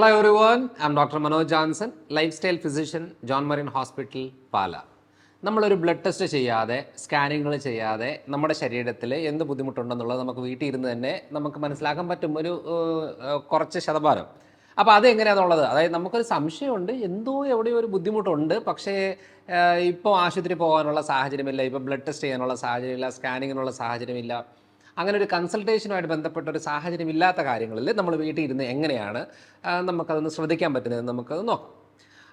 One I'm doctor Manoj Johnson lifestyle physician John Marin hospital Pala നമ്മളൊരു blood test ചെയ്യാതെ സ്കാനിങ്ങുകൾ ചെയ്യാതെ നമ്മുടെ ശരീരത്തിൽ എന്ത് ബുദ്ധിമുട്ടുണ്ടെന്നുള്ളത് നമുക്ക് വീട്ടിൽ ഇരുന്ന് തന്നെ നമുക്ക് മനസ്സിലാക്കാൻ പറ്റും ഒരു കുറച്ച് ശതമാനം. അപ്പോൾ അത് എങ്ങനെയാണെന്നുള്ളത് അതായത് നമുക്കൊരു സംശയമുണ്ട് എന്തോ എവിടെയോ ഒരു ബുദ്ധിമുട്ടുണ്ട് പക്ഷേ ഇപ്പോൾ ആശുപത്രി പോകാനുള്ള സാഹചര്യമില്ല ഇപ്പോൾ ബ്ലഡ് ടെസ്റ്റ് ചെയ്യാനുള്ള സാഹചര്യമില്ല സ്കാനിങ്ങിനുള്ള സാഹചര്യമില്ല. അങ്ങനെ ഒരു കൺസൾട്ടേഷനുമായിട്ട് ബന്ധപ്പെട്ട ഒരു സാഹചര്യം ഇല്ലാത്ത കാര്യങ്ങളിൽ നമ്മൾ വീട്ടിൽ ഇരുന്ന് എങ്ങനെയാണ് നമുക്കതൊന്ന് ശ്രദ്ധിക്കാൻ പറ്റുന്നത് നമുക്കത് നോക്കാം.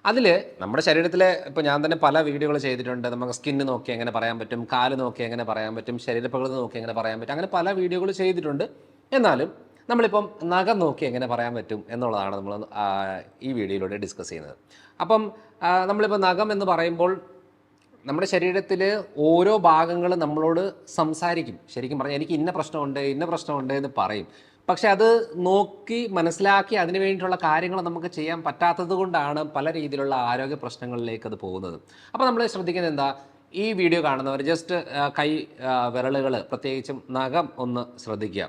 അതിൽ നമ്മുടെ ശരീരത്തിൽ ഇപ്പോൾ ഞാൻ തന്നെ പല വീഡിയോകൾ ചെയ്തിട്ടുണ്ട്. നമുക്ക് സ്കിന്ന് നോക്കി എങ്ങനെ പറയാൻ പറ്റും കാൽ നോക്കി എങ്ങനെ പറയാൻ പറ്റും ശരീരപ്രകൃതി നോക്കി എങ്ങനെ പറയാൻ പറ്റും അങ്ങനെ പല വീഡിയോകൾ ചെയ്തിട്ടുണ്ട്. എന്നാലും നമ്മളിപ്പം നഖം നോക്കി എങ്ങനെ പറയാൻ പറ്റും എന്നുള്ളതാണ് നമ്മൾ ഈ വീഡിയോയിലൂടെ ഡിസ്കസ് ചെയ്യുന്നത്. അപ്പം നമ്മളിപ്പോൾ നഖം എന്ന് പറയുമ്പോൾ നമ്മുടെ ശരീരത്തിൽ ഓരോ ഭാഗങ്ങളും നമ്മളോട് സംസാരിക്കും. ശരിക്കും പറഞ്ഞാൽ എനിക്ക് ഇന്ന പ്രശ്നമുണ്ട് ഇന്ന പ്രശ്നമുണ്ട് എന്ന് പറയും. പക്ഷെ അത് നോക്കി മനസ്സിലാക്കി അതിനു വേണ്ടിയിട്ടുള്ള കാര്യങ്ങൾ നമുക്ക് ചെയ്യാൻ പറ്റാത്തത് കൊണ്ടാണ് പല രീതിയിലുള്ള ആരോഗ്യ പ്രശ്നങ്ങളിലേക്ക് അത് പോകുന്നത്. അപ്പോൾ നമ്മൾ ശ്രദ്ധിക്കുന്നത് എന്താ? ഈ വീഡിയോ കാണുന്നവർ ജസ്റ്റ് കൈ വിരലുകൾ പ്രത്യേകിച്ചും നഖം ഒന്ന് ശ്രദ്ധിക്കുക.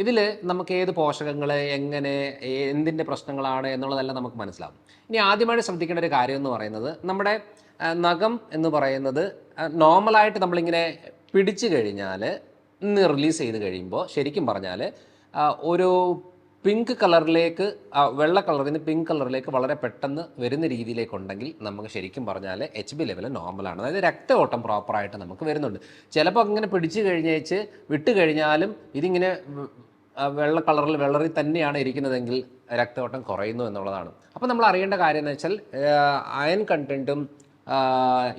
ഇതിൽ നമുക്ക് ഏത് പോഷകങ്ങൾ എങ്ങനെ എന്തിന്റെ പ്രശ്നങ്ങളാണ് എന്നുള്ളതെല്ലാം നമുക്ക് മനസ്സിലാവും. ഇനി ആദ്യമായിട്ട് ശ്രദ്ധിക്കേണ്ട ഒരു കാര്യം എന്ന് പറയുന്നത് നമ്മുടെ നഖം എന്ന് പറയുന്നത് നോർമലായിട്ട് നമ്മളിങ്ങനെ പിടിച്ചു കഴിഞ്ഞാൽ ഇന്ന് റിലീസ് ചെയ്ത് കഴിയുമ്പോൾ ശരിക്കും പറഞ്ഞാൽ ഒരു പിങ്ക് കളറിലേക്ക് വെള്ള കളറിൽ നിന്ന് പിങ്ക് കളറിലേക്ക് വളരെ പെട്ടെന്ന് വരുന്ന രീതിയിലേക്കുണ്ടെങ്കിൽ നമുക്ക് ശരിക്കും പറഞ്ഞാൽ എച്ച് ബി ലെവൽ നോർമലാണ് അതായത് രക്തയോട്ടം പ്രോപ്പറായിട്ട് നമുക്ക് വരുന്നുണ്ട്. ചിലപ്പോൾ അങ്ങനെ പിടിച്ചു കഴിഞ്ഞേച്ച് വിട്ട് കഴിഞ്ഞാലും ഇതിങ്ങനെ വെള്ള കളറിൽ വെള്ളറിൽ തന്നെയാണ് ഇരിക്കുന്നതെങ്കിൽ രക്തയോട്ടം കുറയുന്നു എന്നുള്ളതാണ്. അപ്പോൾ നമ്മൾ അറിയേണ്ട കാര്യം എന്ന് വെച്ചാൽ അയൺ കണ്ടന്റും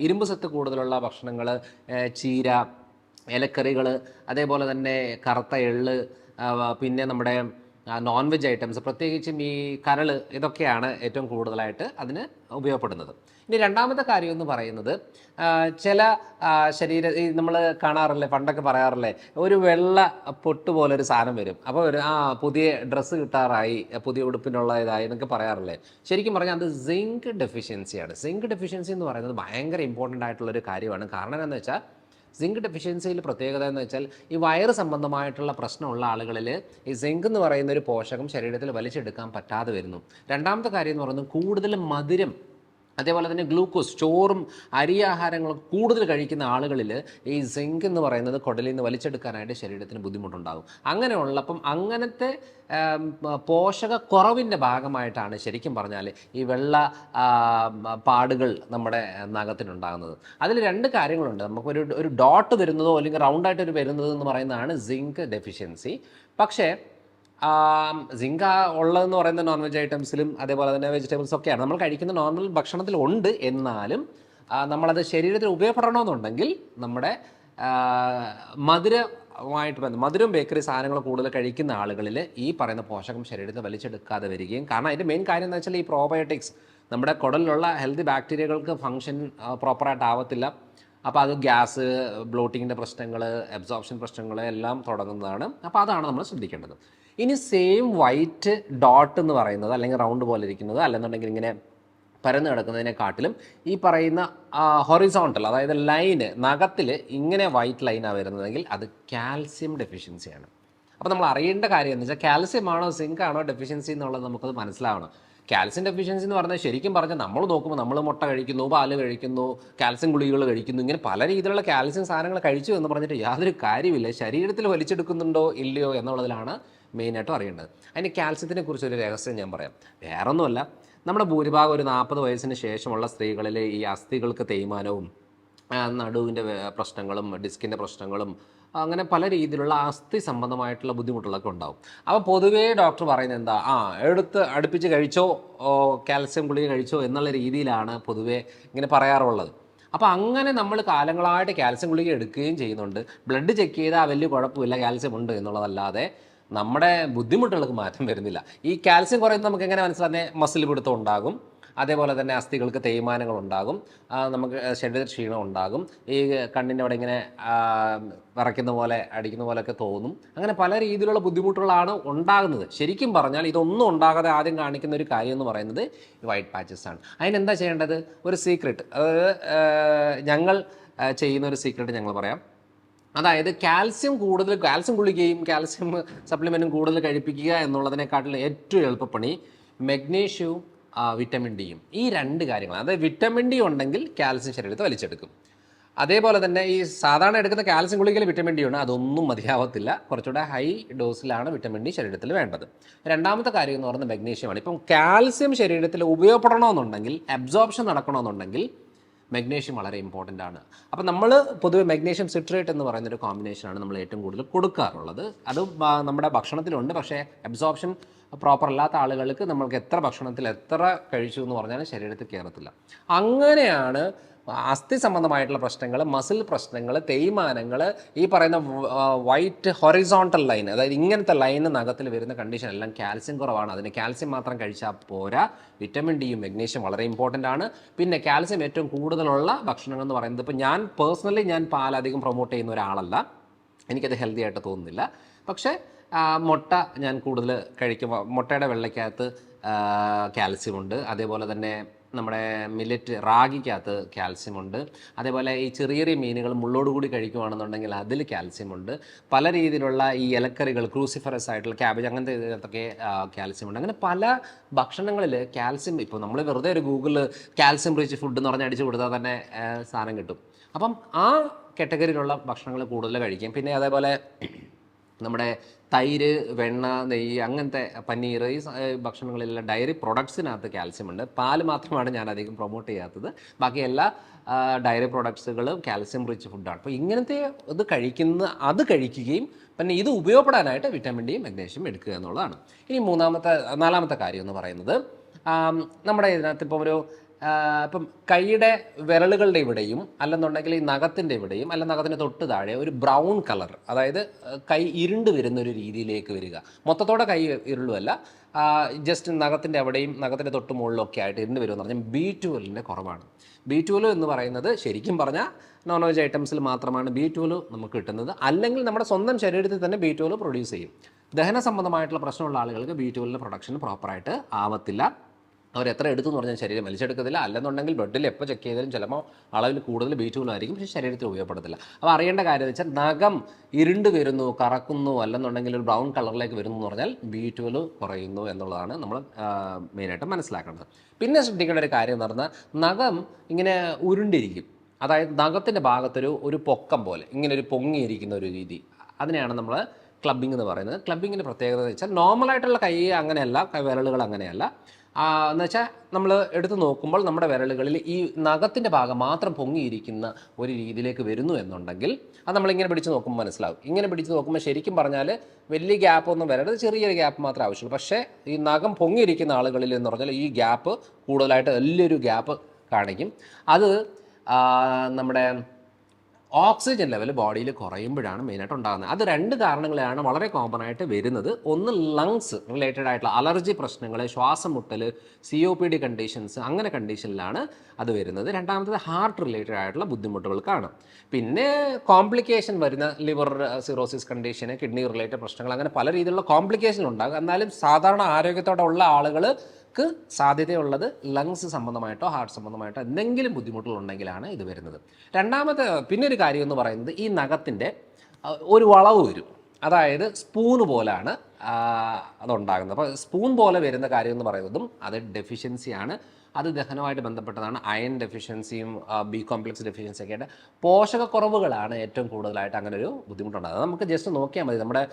ഇരുമ്പ് സത്ത് കൂടുതലുള്ള ഭക്ഷണങ്ങൾ ചീര ഇലക്കറികൾ അതേപോലെ തന്നെ കറുത്ത എള്ള് പിന്നെ നമ്മുടെ നോൺ വെജ് ഐറ്റംസ് പ്രത്യേകിച്ചും ഈ കരൾ ഇതൊക്കെയാണ് ഏറ്റവും കൂടുതലായിട്ട് അതിന് ഉപയോഗപ്പെടുന്നത്. ഇനി രണ്ടാമത്തെ കാര്യം എന്ന് പറയുന്നത് ചില ശരീര ഈ നമ്മൾ കാണാറില്ലേ പണ്ടൊക്കെ പറയാറില്ലേ ഒരു വെള്ള പൊട്ട് പോലെ ഒരു സാധനം വരും. അപ്പോൾ ഒരു ആ പുതിയ ഡ്രസ്സ് കിട്ടാറായി പുതിയ ഉടുപ്പിനുള്ള ഇതായി എന്നൊക്കെ പറയാറില്ലേ. ശരിക്കും പറഞ്ഞാൽ അത് സിങ്ക് ഡെഫിഷ്യൻസിയാണ് സിങ്ക് ഡെഫിഷ്യൻസി എന്ന് പറയുന്നത് ഭയങ്കര ഇമ്പോർട്ടന്റ് ആയിട്ടുള്ളൊരു കാര്യമാണ്. കാരണം എന്താണെന്ന് വെച്ചാൽ സിങ്ക് ഡെഫിഷ്യൻസിയിൽ പ്രത്യേകത എന്ന് വെച്ചാൽ ഈ വയറ് സംബന്ധമായിട്ടുള്ള പ്രശ്നമുള്ള ആളുകളിൽ ഈ സിങ്ക് എന്ന് പറയുന്ന ഒരു പോഷകം ശരീരത്തിൽ വലിച്ചെടുക്കാൻ പറ്റാതെ വരുന്നു. രണ്ടാമത്തെ കാര്യം എന്ന് പറയുന്നത് കൂടുതൽ മധുരം അതേപോലെ തന്നെ ഗ്ലൂക്കോസ് ചോറും അരിയാഹാരങ്ങളും കൂടുതൽ കഴിക്കുന്ന ആളുകളിൽ ഈ സിങ്ക് എന്ന് പറയുന്നത് കുടലിൽ നിന്ന് വലിച്ചെടുക്കാനായിട്ട് ശരീരത്തിന് ബുദ്ധിമുട്ടുണ്ടാകും. അങ്ങനെയുള്ളപ്പം അങ്ങനത്തെ പോഷക കുറവിന്റെ ഭാഗമായിട്ടാണ് ശരിക്കും പറഞ്ഞാൽ ഈ വെള്ള പാടുകൾ നമ്മുടെ നഖത്തിനുണ്ടാകുന്നത്. അതിൽ രണ്ട് കാര്യങ്ങളുണ്ട്. നമുക്കൊരു ഒരു ഡോട്ട് വരുന്നതോ അല്ലെങ്കിൽ റൗണ്ടായിട്ട് ഒരു വരുന്നത് എന്ന് പറയുന്നതാണ് സിങ്ക് ഡെഫിഷ്യൻസി പക്ഷേ സിങ്ക ഉള്ളതെന്ന് പറയുന്ന നോൺ വെജ് ഐറ്റംസിലും അതേപോലെ തന്നെ വെജിറ്റബിൾസ് ഒക്കെയാണ്. നമ്മൾ കഴിക്കുന്ന നോർമൽ ഭക്ഷണത്തിൽ ഉണ്ട് എന്നാലും നമ്മളത് ശരീരത്തിൽ ഉപയോഗപ്പെടണമെന്നുണ്ടെങ്കിൽ നമ്മുടെ മധുര മധുരമായിട്ട് ബന്ധം മധുരം ബേക്കറി സാധനങ്ങൾ കൂടുതൽ കഴിക്കുന്ന ആളുകളിൽ ഈ പറയുന്ന പോഷകം ശരീരത്തിൽ വലിച്ചെടുക്കാതെ വരികയും കാരണം അതിന്റെ മെയിൻ കാര്യം എന്ന് വെച്ചാൽ ഈ പ്രോബയോട്ടിക്സ് നമ്മുടെ കുടലിലുള്ള ഹെൽത്തി ബാക്ടീരിയകൾക്ക് ഫങ്ഷൻ പ്രോപ്പറായിട്ട് ആവത്തില്ല. അപ്പോൾ അത് ഗ്യാസ് ബ്ലോട്ടിങ്ങിന്റെ പ്രശ്നങ്ങൾ അബ്സോർപ്ഷൻ പ്രശ്നങ്ങൾ എല്ലാം തുടങ്ങുന്നതാണ്. അപ്പോൾ അതാണ് നമ്മൾ ശ്രദ്ധിക്കേണ്ടത്. ഇനി സെയിം വൈറ്റ് ഡോട്ട് എന്ന് പറയുന്നത് അല്ലെങ്കിൽ റൗണ്ട് പോലെ ഇരിക്കുന്നത് അല്ലെന്നുണ്ടെങ്കിൽ ഇങ്ങനെ പരന്ന് കിടക്കുന്നതിനെക്കാട്ടിലും ഈ പറയുന്ന ഹൊറിസോണ്ടൽ അതായത് ലൈന് നഖത്തിൽ ഇങ്ങനെ വൈറ്റ് ലൈനാണ് വരുന്നതെങ്കിൽ അത് കാൽസ്യം ഡെഫിഷ്യൻസിയാണ് അപ്പോൾ നമ്മൾ അറിയേണ്ട കാര്യം എന്ന് വെച്ചാൽ കാൽസ്യം ആണോ സിങ്ക് ആണോ ഡെഫിഷ്യൻസി എന്നുള്ളത് നമുക്കത് മനസ്സിലാവണം. കാൽസ്യം ഡെഫിഷ്യൻസി എന്ന് പറഞ്ഞാൽ ശരിക്കും പറഞ്ഞാൽ നമ്മൾ നോക്കുമ്പോൾ നമ്മൾ മുട്ട കഴിക്കുന്നു പാൽ കഴിക്കുന്നു കാൽസ്യം ഗുളികകൾ കഴിക്കുന്നു ഇങ്ങനെ പല രീതിയിലുള്ള കാൽസ്യം സാധനങ്ങൾ കഴിച്ചു എന്ന് പറഞ്ഞിട്ട് യാതൊരു കാര്യമില്ല ശരീരത്തിൽ വലിച്ചെടുക്കുന്നുണ്ടോ ഇല്ലയോ എന്നുള്ളതിലാണ് മെയിനായിട്ടും അറിയേണ്ടത്. അതിന് കാൽസ്യത്തിനെ കുറിച്ച് ഒരു രഹസ്യം ഞാൻ പറയാം. വേറൊന്നുമല്ല നമ്മുടെ ഭൂരിഭാഗം ഒരു നാൽപ്പത് വയസ്സിന് ശേഷമുള്ള സ്ത്രീകളിലെ ഈ അസ്ഥികൾക്ക് തേയ്മാനവും നടുവിന്റെ പ്രശ്നങ്ങളും ഡിസ്കിന്റെ പ്രശ്നങ്ങളും അങ്ങനെ പല രീതിയിലുള്ള അസ്ഥി സംബന്ധമായിട്ടുള്ള ബുദ്ധിമുട്ടുകളൊക്കെ ഉണ്ടാവും. അപ്പോൾ പൊതുവേ ഡോക്ടർ പറയുന്നത് എന്താ? ആ എടുത്ത് അടുപ്പിച്ച് കഴിച്ചോ കാൽസ്യം ഗുളിക കഴിച്ചോ എന്നുള്ള രീതിയിലാണ് പൊതുവേ ഇങ്ങനെ പറയാറുള്ളത്. അപ്പോൾ അങ്ങനെ നമ്മൾ കാലങ്ങളായിട്ട് കാൽസ്യം ഗുളിക എടുക്കുകയും ചെയ്യുന്നുണ്ട്. ബ്ലഡ് ചെക്ക് ചെയ്താൽ വലിയ കുഴപ്പമില്ല കാൽസ്യം ഉണ്ട് എന്നുള്ളതല്ലാതെ നമ്മുടെ ബുദ്ധിമുട്ടുകൾക്ക് മാറ്റം വരുന്നില്ല. ഈ കാൽസ്യം കുറയുന്നത് നമുക്ക് എങ്ങനെ മനസ്സിലാകുന്നത്? മസിൽ പിടുത്തം ഉണ്ടാകും. അതേപോലെ തന്നെ അസ്ഥികൾക്ക് തേയ്മാനങ്ങൾ ഉണ്ടാകും നമുക്ക് ശരീര ക്ഷീണം ഉണ്ടാകും ഈ കണ്ണിന്റെ അവിടെ ഇങ്ങനെ വിറയ്ക്കുന്ന പോലെ അടിക്കുന്ന പോലെയൊക്കെ തോന്നും. അങ്ങനെ പല രീതിയിലുള്ള ബുദ്ധിമുട്ടുകളാണ് ഉണ്ടാകുന്നത്. ശരിക്കും പറഞ്ഞാൽ ഇതൊന്നും ഉണ്ടാകാതെ ആദ്യം കാണിക്കുന്ന ഒരു കാര്യം എന്ന് പറയുന്നത് വൈറ്റ് പാച്ചസ് ആണ്. അതിനെന്താ ചെയ്യേണ്ടത്? ഒരു സീക്രട്ട് അതായത് ഞങ്ങൾ ചെയ്യുന്ന ഒരു സീക്രട്ട് ഞങ്ങൾ പറയാം. അതായത് കാൽസ്യം കൂടുതൽ കാൽസ്യം കുളിക്കുകയും കാൽസ്യം സപ്ലിമെന്റും കൂടുതൽ കഴിപ്പിക്കുക എന്നുള്ളതിനെക്കാട്ടിൽ ഏറ്റവും എളുപ്പപ്പണി. മെഗ്നീഷ്യവും വിറ്റമിൻ ഡിയും ഈ രണ്ട് കാര്യങ്ങൾ അതായത് വിറ്റമിൻ ഡി ഉണ്ടെങ്കിൽ കാൽസ്യം ശരീരത്തെ വലിച്ചെടുക്കും. അതേപോലെ തന്നെ ഈ സാധാരണ എടുക്കുന്ന കാൽസ്യം ഗുളികയിൽ വിറ്റമിൻ ഡി ഉണ്ട്. അതൊന്നും മതിയാവത്തില്ല. കുറച്ചുകൂടെ ഹൈ ഡോസിലാണ് വിറ്റമിൻ ഡി ശരീരത്തിൽ വേണ്ടത്. രണ്ടാമത്തെ കാര്യം എന്ന് പറയുന്നത് മഗ്നീഷ്യമാണ് ഇപ്പം കാൽസ്യം ശരീരത്തിൽ ഉപയോഗപ്പെടണമെന്നുണ്ടെങ്കിൽ അബ്സോർപ്ഷൻ നടക്കണമെന്നുണ്ടെങ്കിൽ മെഗ്നീഷ്യം വളരെ ഇമ്പോർട്ടന്റ് ആണ്. അപ്പോൾ നമ്മൾ പൊതുവെ മഗ്നേഷ്യം സിട്രേറ്റ് എന്ന് പറയുന്ന ഒരു കോമ്പിനേഷനാണ് നമ്മൾ ഏറ്റവും കൂടുതൽ കൊടുക്കാറുള്ളത്. അത് നമ്മുടെ ഭക്ഷണത്തിലുണ്ട്. പക്ഷേ അബ്സോർപ്ഷൻ പ്രോപ്പർ അല്ലാത്ത ആളുകൾക്ക് നമ്മൾക്ക് എത്ര ഭക്ഷണത്തിൽ എത്ര കഴിച്ചു എന്ന് പറഞ്ഞാലും ശരീരത്തിൽ കയറത്തില്ല അങ്ങനെയാണ് അസ്ഥി സംബന്ധമായിട്ടുള്ള പ്രശ്നങ്ങൾ മസിൽ പ്രശ്നങ്ങൾ തേയ്മാനങ്ങൾ ഈ പറയുന്ന വൈറ്റ് ഹൊറിസോണ്ടൽ ലൈൻ അതായത് ഇങ്ങനത്തെ ലൈന് നഖത്തിൽ വരുന്ന കണ്ടീഷൻ എല്ലാം കാൽസ്യം കുറവാണ്. അതിന് കാൽസ്യം മാത്രം കഴിച്ചാൽ പോരാ. വിറ്റമിൻ ഡിയും മെഗ്നീഷ്യം വളരെ ഇമ്പോർട്ടന്റ് ആണ്. പിന്നെ കാൽസ്യം ഏറ്റവും കൂടുതലുള്ള ഭക്ഷണങ്ങൾ എന്ന് പറയുന്നത് ഇപ്പോൾ ഞാൻ പേഴ്സണലി ഞാൻ പാൽ അധികം പ്രൊമോട്ട് ചെയ്യുന്ന ഒരാളല്ല. എനിക്കത് ഹെൽത്തി ആയിട്ട് തോന്നുന്നില്ല. പക്ഷേ മുട്ട ഞാൻ കൂടുതൽ കഴിക്കുമ്പോൾ മുട്ടയുടെ വെള്ളയ്ക്കകത്ത് കാൽസ്യം ഉണ്ട്. അതേപോലെ തന്നെ നമ്മുടെ മില്ലറ്റ് റാഗിക്കകത്ത് കാൽസ്യം ഉണ്ട് അതേപോലെ ഈ ചെറിയ ചെറിയ മീനുകൾ മുള്ളോടുകൂടി കഴിക്കുകയാണെന്നുണ്ടെങ്കിൽ അതിൽ കാൽസ്യം ഉണ്ട് പല രീതിയിലുള്ള ഈ ഇലക്കറികൾ ക്രൂസിഫറസ് ആയിട്ടുള്ള ക്യാബേജ് അങ്ങനത്തെ ഇതിനകത്തൊക്കെ കാൽസ്യം ഉണ്ട് അങ്ങനെ പല ഭക്ഷണങ്ങളിൽ കാൽസ്യം ഇപ്പോൾ നമ്മൾ വെറുതെ ഒരു ഗൂഗിളിൽ കാൽസ്യം റിച്ച് ഫുഡ് എന്ന് പറഞ്ഞ് അടിച്ചു കൊടുത്താൽ തന്നെ സാധനം കിട്ടും. അപ്പം ആ കാറ്റഗറിയിലുള്ള ഭക്ഷണങ്ങൾ കൂടുതൽ കഴിക്കും. പിന്നെ അതേപോലെ നമ്മുടെ തൈര് വെണ്ണ നെയ്യ് അങ്ങനത്തെ പനീർ ഈ ഭക്ഷണങ്ങളിലുള്ള ഡയറി പ്രൊഡക്ട്സിനകത്ത് കാൽസ്യം ഉണ്ട് പാൽ മാത്രമാണ് ഞാൻ അധികം പ്രൊമോട്ട് ചെയ്യാത്തത്. ബാക്കി എല്ലാ ഡയറി പ്രൊഡക്ട്സുകളും കാൽസ്യം റിച്ച് ഫുഡാണ്. അപ്പോൾ ഇങ്ങനത്തെ ഇത് കഴിക്കുന്ന അത് കഴിക്കുകയും പിന്നെ ഇത് ഉപയോഗപ്പെടാനായിട്ട് വിറ്റാമിൻ ഡിയും മഗ്നേഷ്യം എടുക്കുക എന്നുള്ളതാണ്. ഇനി മൂന്നാമത്തെ നാലാമത്തെ കാര്യം എന്ന് പറയുന്നത് നമ്മുടെ ഇതിനകത്ത് ഇപ്പോൾ ഒരു ഇപ്പം കൈയുടെ വിരലുകളുടെ ഇവിടെയും അല്ലെന്നുണ്ടെങ്കിൽ ഈ നഖത്തിന്റെ ഇവിടെയും അല്ല നഖത്തിന് തൊട്ട് താഴെ ഒരു ബ്രൗൺ കളർ അതായത് കൈ ഇരുണ്ട് വരുന്ന ഒരു രീതിയിലേക്ക് വരിക. മൊത്തത്തോടെ കൈ ഇരുളുമല്ല ജസ്റ്റ് നഖത്തിന്റെ അവിടെയും നഖത്തിന്റെ തൊട്ട് മുകളിലൊക്കെ ആയിട്ട് ഇരുണ്ട് വരുമെന്ന് പറഞ്ഞാൽ ബി ട്വൽവിന്റെ കുറവാണ്. ബി ട്വൽവ് എന്ന് പറയുന്നത് ശരിക്കും പറഞ്ഞാൽ നോൺ വെജ് ഐറ്റംസിൽ മാത്രമാണ് ബി ട്വൽവ് നമുക്ക് കിട്ടുന്നത്. അല്ലെങ്കിൽ നമ്മുടെ സ്വന്തം ശരീരത്തിൽ തന്നെ ബി ട്വൽവ് പ്രൊഡ്യൂസ് ചെയ്യും. ദഹന സംബന്ധമായിട്ടുള്ള പ്രശ്നമുള്ള ആളുകൾക്ക് ബി ട്വൽവിന്റെ പ്രൊഡക്ഷൻ പ്രോപ്പറായിട്ട് ആവത്തില്ല. അവർ എത്ര എടുത്തു എന്ന് പറഞ്ഞാൽ ശരീരം വലിച്ചെടുക്കത്തില്ല. അല്ലെന്നുണ്ടെങ്കിൽ ബ്ലഡിൽ എപ്പോൾ ചെക്ക് ചെയ്താലും ചിലപ്പോൾ അളവിൽ കൂടുതൽ ബീറ്റുകളായിരിക്കും പക്ഷേ ശരീരത്തിൽ ഉപയോഗപ്പെടത്തില്ല. അപ്പോൾ അറിയേണ്ട കാര്യം എന്ന് വെച്ചാൽ നഖം ഇരുണ്ട് വരുന്നു കറക്കുന്നു അല്ലെന്നുണ്ടെങ്കിൽ ഒരു ബ്രൗൺ കളറിലേക്ക് വരുന്നു എന്ന് പറഞ്ഞാൽ ബീറ്റുകൾ കുറയുന്നു എന്നുള്ളതാണ് നമ്മൾ മെയിനായിട്ട് മനസ്സിലാക്കേണ്ടത്. പിന്നെ ശ്രദ്ധിക്കേണ്ട ഒരു കാര്യം എന്ന് പറഞ്ഞാൽ നഖം ഇങ്ങനെ ഉരുണ്ടിരിക്കും. അതായത് നഖത്തിന്റെ ഭാഗത്തൊരു ഒരു പൊക്കം പോലെ ഇങ്ങനെ ഒരു പൊങ്ങിയിരിക്കുന്ന ഒരു രീതി. അതിനെയാണ് നമ്മൾ ക്ലബിംഗ് എന്ന് പറയുന്നത്. ക്ലബിങ്ങിന്റെ പ്രത്യേകത എന്ന് വെച്ചാൽ നോർമലായിട്ടുള്ള കൈ അങ്ങനെയല്ല വിരലുകൾ അങ്ങനെയല്ല. എന്ന് വെച്ചാൽ നമ്മൾ എടുത്തു നോക്കുമ്പോൾ നമ്മുടെ വിരലുകളിൽ ഈ നഖത്തിന്റെ ഭാഗം മാത്രം പൊങ്ങിയിരിക്കുന്ന ഒരു രീതിയിലേക്ക് വരുന്നു എന്നുണ്ടെങ്കിൽ അത് നമ്മളിങ്ങനെ പിടിച്ച് നോക്കുമ്പോൾ മനസ്സിലാവും. ഇങ്ങനെ പിടിച്ച് നോക്കുമ്പോൾ ശരിക്കും പറഞ്ഞാൽ വലിയ ഗ്യാപ്പ് ഒന്നും വരരുത്. ചെറിയൊരു ഗ്യാപ്പ് മാത്രമേ ആവശ്യമുള്ളൂ. പക്ഷേ ഈ നഖം പൊങ്ങിയിരിക്കുന്ന ആളുകളിൽ എന്ന് പറഞ്ഞാൽ ഈ ഗ്യാപ്പ് കൂടുതലായിട്ട് വലിയൊരു ഗ്യാപ്പ് കാണിക്കും. അത് നമ്മുടെ ഓക്സിജൻ ലെവൽ ബോഡിയിൽ കുറയുമ്പോഴാണ് മെയിനായിട്ട് ഉണ്ടാകുന്നത്. അത് രണ്ട് കാരണങ്ങളാണ് വളരെ കോമൺ ആയിട്ട് വരുന്നത്. ഒന്ന് ലങ്സ് റിലേറ്റഡ് ആയിട്ടുള്ള അലർജി പ്രശ്നങ്ങൾ ശ്വാസം മുട്ടൽ C O P D conditions അങ്ങനെ കണ്ടീഷനിലാണ് അത് വരുന്നത്. രണ്ടാമത്തത് ഹാർട്ട് റിലേറ്റഡ് ആയിട്ടുള്ള ബുദ്ധിമുട്ടുകൾക്കാണ്. പിന്നെ കോംപ്ലിക്കേഷൻ വരുന്ന liver cirrhosis condition kidney related പ്രശ്നങ്ങൾ അങ്ങനെ പല രീതിയിലുള്ള കോംപ്ലിക്കേഷൻ ഉണ്ടാകും. എന്നാലും സാധാരണ ആരോഗ്യത്തോടെ ഉള്ള ആളുകൾ ക്ക് സാധ്യതയുള്ളത് ലങ്സ് സംബന്ധമായിട്ടോ ഹാർട്ട് സംബന്ധമായിട്ടോ എന്തെങ്കിലും ബുദ്ധിമുട്ടുകളുണ്ടെങ്കിലാണ് ഇത് വരുന്നത്. രണ്ടാമത്തെ പിന്നൊരു കാര്യം എന്ന് പറയുന്നത് ഈ നഖത്തിന്റെ ഒരു വളവ് വരും. അതായത് സ്പൂൺ പോലാണ് അതുണ്ടാകുന്നത്. അപ്പോൾ സ്പൂൺ പോലെ വരുന്ന കാര്യം എന്ന് പറയുന്നതും അത് ഡെഫിഷ്യൻസിയാണ് അത് ദഹനവുമായിട്ട് ബന്ധപ്പെട്ടതാണ്. അയൺ ഡെഫിഷ്യൻസിയും ബി കോംപ്ലക്സ് ഡെഫിഷ്യൻസി ഒക്കെ ആയിട്ട് പോഷകക്കുറവുകളാണ് ഏറ്റവും കൂടുതലായിട്ട് അങ്ങനെ ഒരു ബുദ്ധിമുട്ടുണ്ടാകുന്നത് നമുക്ക് ജസ്റ്റ് നോക്കിയാൽ മതി. നമ്മുടെ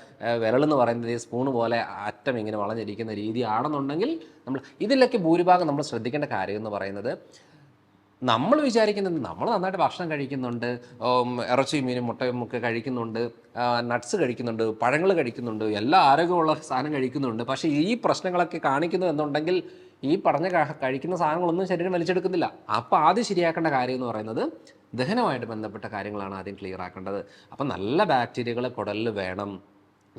വിരൽ എന്ന് പറയുന്നത് ഈ സ്പൂൺ പോലെ അറ്റം ഇങ്ങനെ വളഞ്ഞിരിക്കുന്ന രീതിയാണെന്നുണ്ടെങ്കിൽ നമ്മൾ ഇതിലൊക്കെ ഭൂരിഭാഗം നമ്മൾ ശ്രദ്ധിക്കേണ്ട കാര്യം എന്ന് പറയുന്നത് നമ്മൾ വിചാരിക്കുന്നത് നമ്മൾ നന്നായിട്ട് ഭക്ഷണം കഴിക്കുന്നുണ്ട് ഇറച്ചി മീനും മുട്ടയും ഒക്കെ കഴിക്കുന്നുണ്ട് നട്ട്സ് കഴിക്കുന്നുണ്ട് പഴങ്ങൾ കഴിക്കുന്നുണ്ട് എല്ലാ ആരോഗ്യമുള്ള സാധനം കഴിക്കുന്നുണ്ട്. പക്ഷേ ഈ പ്രശ്നങ്ങളൊക്കെ കാണിക്കുന്നു എന്നുണ്ടെങ്കിൽ ഈ പറഞ്ഞ കഴിക്കുന്ന സാധനങ്ങളൊന്നും ശരീരം വലിച്ചെടുക്കുന്നില്ല. അപ്പോൾ ആദ്യം ശരിയാക്കേണ്ട കാര്യം എന്ന് പറയുന്നത് ദഹനമായിട്ട് ബന്ധപ്പെട്ട കാര്യങ്ങളാണ് ആദ്യം ക്ലിയർ ആക്കേണ്ടത്. അപ്പം നല്ല ബാക്ടീരിയകൾ കുടലിൽ വേണം.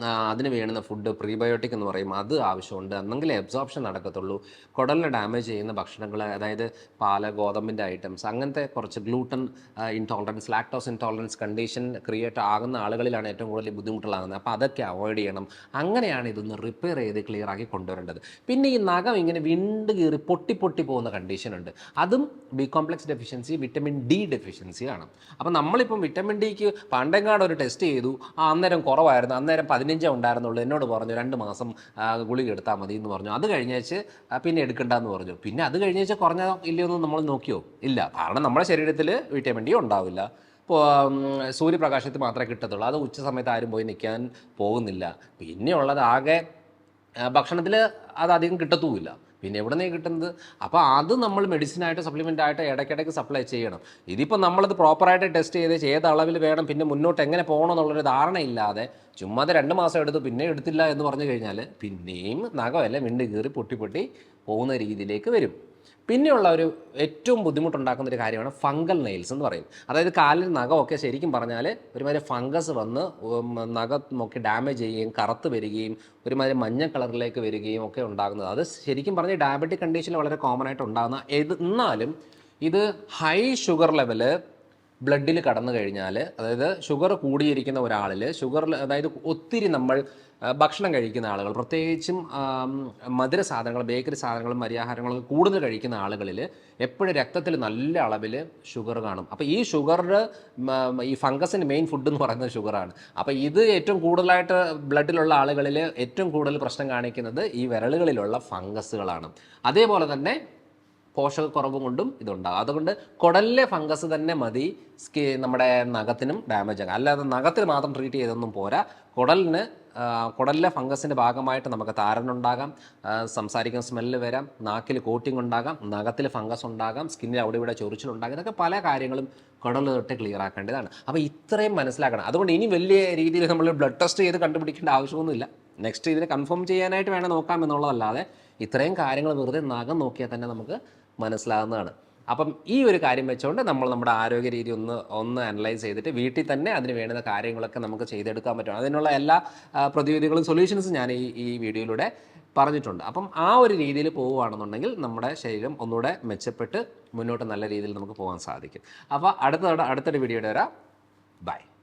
അതിന് വേണ്ടുന്ന ഫുഡ് പ്രീബയോട്ടിക് എന്ന് പറയും. അത് ആവശ്യമുണ്ട്. എന്നെങ്കിലേ അബ്സോർപ്ഷൻ നടക്കത്തുള്ളൂ. കുടലിനെ ഡാമേജ് ചെയ്യുന്ന ഭക്ഷണങ്ങൾ അതായത് പാൽ ഗോതമ്പിന്റെ ഐറ്റംസ് അങ്ങനത്തെ കുറച്ച് gluten intolerance lactose intolerance condition create ആകുന്ന ആളുകളിലാണ് ഏറ്റവും കൂടുതൽ ബുദ്ധിമുട്ടുള്ളതാകുന്നത് അപ്പോൾ അതൊക്കെ അവോയ്ഡ് ചെയ്യണം. അങ്ങനെയാണ് ഇതൊന്ന് റിപ്പയർ ചെയ്ത് ക്ലിയർ ആക്കി കൊണ്ടുവരേണ്ടത്. പിന്നെ ഈ നഖം ഇങ്ങനെ വിണ്ട് കീറി പൊട്ടി പൊട്ടി പോകുന്ന കണ്ടീഷൻ ഉണ്ട്. അതും B complex deficiency vitamin D deficiency ആണ്. അപ്പോൾ നമ്മളിപ്പം വിറ്റമിൻ ഡിക്ക് പണ്ടെങ്ങാട് ഒരു ടെസ്റ്റ് ചെയ്തു. അന്നേരം കുറവായിരുന്നു. അന്നേരം പതിനഞ്ച് പതിനഞ്ചേ ഉണ്ടായിരുന്നുള്ളൂ. എന്നോട് പറഞ്ഞു രണ്ട് മാസം ഗുളിക എടുത്താൽ മതി എന്ന് പറഞ്ഞു. അത് കഴിഞ്ഞേച്ച് പിന്നെ എടുക്കണ്ടെന്ന് പറഞ്ഞു. പിന്നെ അത് കഴിഞ്ഞേച്ച് കുറഞ്ഞോ ഇല്ലയോ എന്ന് നമ്മൾ നോക്കിയോ? ഇല്ല. കാരണം നമ്മുടെ ശരീരത്തിൽ വിറ്റാമിൻ ഡി ഉണ്ടാവില്ല. ഇപ്പോൾ സൂര്യപ്രകാശത്തിൽ മാത്രമേ കിട്ടത്തുള്ളൂ. അത് ഉച്ച സമയത്ത് ആരും പോയി നിൽക്കാൻ പോകുന്നില്ല. പിന്നെയുള്ളത് ആകെ ഭക്ഷണത്തിൽ അത് അധികം കിട്ടത്തുമില്ല. പിന്നെ എവിടെ നിന്നേ കിട്ടുന്നത്? അപ്പോൾ അത് നമ്മൾ മെഡിസിനായിട്ട് സപ്ലിമെന്റ് ആയിട്ട് ഇടയ്ക്കിടയ്ക്ക് സപ്ലൈ ചെയ്യണം. ഇതിപ്പോൾ നമ്മളത് പ്രോപ്പറായിട്ട് ടെസ്റ്റ് ചെയ്ത് ഏത് അളവിൽ വേണം പിന്നെ മുന്നോട്ട് എങ്ങനെ പോകണം എന്നുള്ളൊരു ധാരണയില്ലാതെ ചുമ്മാ അത് രണ്ട് മാസം എടുത്തു പിന്നെ എടുത്തില്ല എന്ന് പറഞ്ഞു കഴിഞ്ഞാൽ പിന്നെയും നഖമല്ല മിണ്ടി കീറി പൊട്ടി പൊട്ടി പോകുന്ന രീതിയിലേക്ക് വരും. പിന്നെയുള്ള ഒരു ഏറ്റവും ബുദ്ധിമുട്ടുണ്ടാക്കുന്ന ഒരു കാര്യമാണ് ഫംഗൽ നെയിൽസ് എന്ന് പറയും അതായത് കാലിൽ നഖമൊക്കെ ശരിക്കും പറഞ്ഞാൽ ഒരുമാതിരി ഫംഗസ് വന്ന് നഖമൊക്കെ ഡാമേജ് ചെയ്യുകയും കറുത്ത് വരികയും ഒരുമാതിരി മഞ്ഞ കളറിലേക്ക് വരികയും ഒക്കെ ഉണ്ടാകുന്നത്. അത് ശരിക്കും പറഞ്ഞാൽ ഡയബറ്റിക് കണ്ടീഷനിൽ വളരെ കോമൺ ആയിട്ട് ഉണ്ടാകുന്ന. എന്നാലും ഇത് ഹൈ ഷുഗർ ലെവൽ ബ്ലഡിൽ കടന്നു കഴിഞ്ഞാൽ അതായത് ഷുഗർ കൂടിയിരിക്കുന്ന ഒരാളിൽ ഷുഗറിൽ അതായത് ഒത്തിരി നമ്മൾ ഭക്ഷണം കഴിക്കുന്ന ആളുകൾ പ്രത്യേകിച്ചും മധുര സാധനങ്ങൾ ബേക്കറി സാധനങ്ങളും മര്യാഹാരങ്ങളും കൂടുതൽ കഴിക്കുന്ന ആളുകളിൽ എപ്പോഴും രക്തത്തിൽ നല്ല അളവിൽ ഷുഗർ കാണും. അപ്പോൾ ഈ ഷുഗർ ഈ ഫംഗസിന്റെ മെയിൻ ഫുഡ് എന്ന് പറയുന്നത് ഷുഗറാണ്. അപ്പോൾ ഇത് ഏറ്റവും കൂടുതലായിട്ട് ബ്ലഡിലുള്ള ആളുകളിൽ ഏറ്റവും കൂടുതൽ പ്രശ്നം കാണിക്കുന്നത് ഈ വിരലുകളിലുള്ള ഫംഗസുകളാണ്. അതേപോലെ തന്നെ പോഷകക്കുറവ് കൊണ്ടും ഇതുണ്ടാകും. അതുകൊണ്ട് കുടലിലെ ഫംഗസ് തന്നെ മതി. സ്കി നമ്മുടെ നഖത്തിനും ഡാമേജ് ആകാം. അല്ലാതെ നഖത്തിന് മാത്രം ട്രീറ്റ് ചെയ്തൊന്നും പോരാ. കുടലിന് കുടലിലെ ഫംഗസിന്റെ ഭാഗമായിട്ട് നമുക്ക് താരനുണ്ടാകാം സംസാരിക്കുന്ന സ്മെല്ല് വരാം. നാക്കിൽ കോട്ടിംഗ് ഉണ്ടാകാം. നഖത്തിൽ ഫംഗസ് ഉണ്ടാകാം. സ്കിന്നിൽ അവിടെ ഇവിടെ ചൊറിച്ചിലുണ്ടാകാം ഇതൊക്കെ പല കാര്യങ്ങളും കുടൽ തൊട്ട് ക്ലിയർ ആക്കേണ്ടതാണ്. അപ്പോൾ ഇത്രയും മനസ്സിലാക്കണം. അതുകൊണ്ട് ഇനി വലിയ രീതിയിൽ നമ്മൾ ബ്ലഡ് ടെസ്റ്റ് ചെയ്ത് കണ്ടുപിടിക്കേണ്ട ആവശ്യമൊന്നുമില്ല. നെക്സ്റ്റ് ഇതിനെ കൺഫേം ചെയ്യാനായിട്ട് വേണം നോക്കാം എന്നുള്ളതല്ലാതെ ഇത്രയും കാര്യങ്ങൾ വെറുതെ നഖം നോക്കിയാൽ തന്നെ നമുക്ക് മനസ്സിലാകുന്നതാണ് അപ്പം ഈ ഒരു കാര്യം വെച്ചുകൊണ്ട് നമ്മൾ നമ്മുടെ ആരോഗ്യ രീതി ഒന്ന് ഒന്ന് അനലൈസ് ചെയ്തിട്ട് വീട്ടിൽ തന്നെ അതിന് വേണ്ടുന്ന കാര്യങ്ങളൊക്കെ നമുക്ക് ചെയ്തെടുക്കാൻ പറ്റും. അതിനുള്ള എല്ലാ പ്രതിവിധികളും സൊല്യൂഷൻസും ഞാൻ ഈ ഈ വീഡിയോയിലൂടെ പറഞ്ഞിട്ടുണ്ട്. അപ്പം ആ ഒരു രീതിയിൽ പോവുകയാണെന്നുണ്ടെങ്കിൽ നമ്മുടെ ശരീരം ഒന്നുകൂടെ മെച്ചപ്പെട്ട് മുന്നോട്ട് നല്ല രീതിയിൽ നമുക്ക് പോകാൻ സാധിക്കും. അപ്പോൾ അടുത്ത അടുത്തൊരു വീഡിയോയുടെ വരാം. ബൈ.